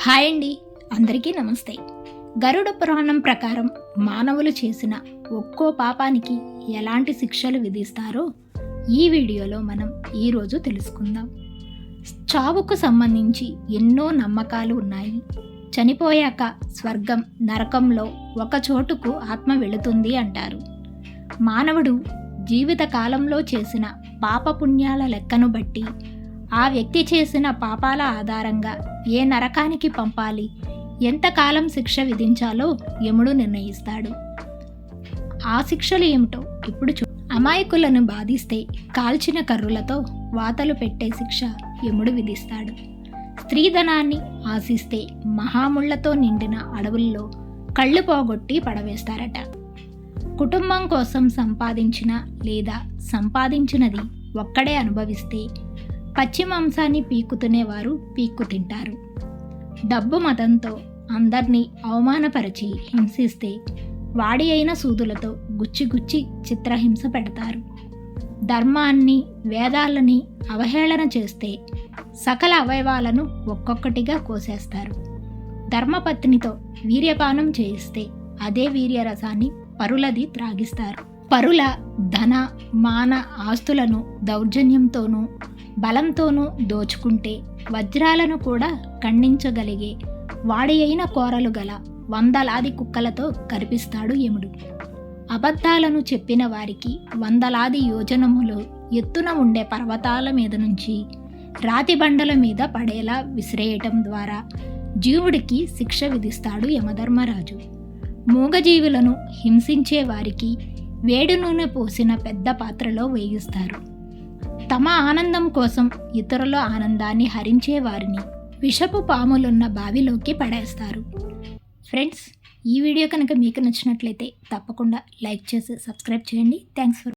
Hi అండి. అందరికీ నమస్తే. గరుడ పురాణం ప్రకారం మానవులు చేసిన ఒక్కో పాపానికి ఎలాంటి శిక్షలు విధిస్తారో ఈ వీడియోలో మనం ఈరోజు తెలుసుకుందాం. చావుకు సంబంధించి ఎన్నో నమ్మకాలు ఉన్నాయి. చనిపోయాక స్వర్గం నరకంలో ఒక చోటుకు ఆత్మ వెళుతుంది అంటారు. మానవుడు జీవిత కాలంలో చేసిన పాపపుణ్యాల లెక్కను బట్టి ఆ వ్యక్తి చేసిన పాపాల ఆధారంగా ఏ నరకానికి పంపాలి? ఎంతకాలం శిక్ష విధించాలో యముడు నిర్ణయిస్తాడు. ఆ శిక్షలు ఏమిటో ఇప్పుడు చూ అమాయకులను బాధిస్తే కాల్చిన కర్రులతో వాతలు పెట్టే శిక్ష యముడు విధిస్తాడు. స్త్రీధనాన్ని ఆశిస్తే మహాముళ్ళతో నిండిన అడవుల్లో కళ్ళు పోగొట్టి పడవేస్తారట. కుటుంబం కోసం సంపాదించిన లేదా సంపాదించినది ఒక్కడే అనుభవిస్తే పచ్చి మాంసాన్ని పీక్కుతునేవారు పీక్కు తింటారు డబ్బు మతంతో అందర్నీ అవమానపరిచి హింసిస్తే వాడి అయిన సూదులతో గుచ్చి గుచ్చి చిత్రహింస పెడతారు. ధర్మాన్ని వేదాలని అవహేళన చేస్తే సకల అవయవాలను ఒక్కొక్కటిగా కోసేస్తారు. ధర్మపత్నితో వీర్యపానం చేయిస్తే అదే వీర్యరసాన్ని పరులది త్రాగిస్తారు. పరుల ధన మాన ఆస్తులను దౌర్జన్యంతోనూ బలంతోనూ దోచుకుంటే వజ్రాలను కూడా ఖండించగలిగే వాడి అయిన కోరలు గల వందలాది కుక్కలతో కరిపిస్తాడు యముడు. అబద్ధాలను చెప్పిన వారికి వందలాది యోజనములు ఎత్తున ఉండే పర్వతాల మీద నుంచి రాతి బండల మీద పడేలా విసిరేయటం ద్వారా జీవుడికి శిక్ష విధిస్తాడు యమధర్మరాజు. మూగజీవులను హింసించే వారికి వేడి నూనె పోసిన పెద్ద పాత్రలో వేయిస్తారు. తమ ఆనందం కోసం ఇతరుల ఆనందాన్ని హరించే వారిని విషపు పాములున్న బావిలోకి పడేస్తారు. ఫ్రెండ్స్ ఈ వీడియో కనుక మీకు నచ్చినట్లయితే తప్పకుండా లైక్ చేసి సబ్స్క్రైబ్ చేయండి. Thanks for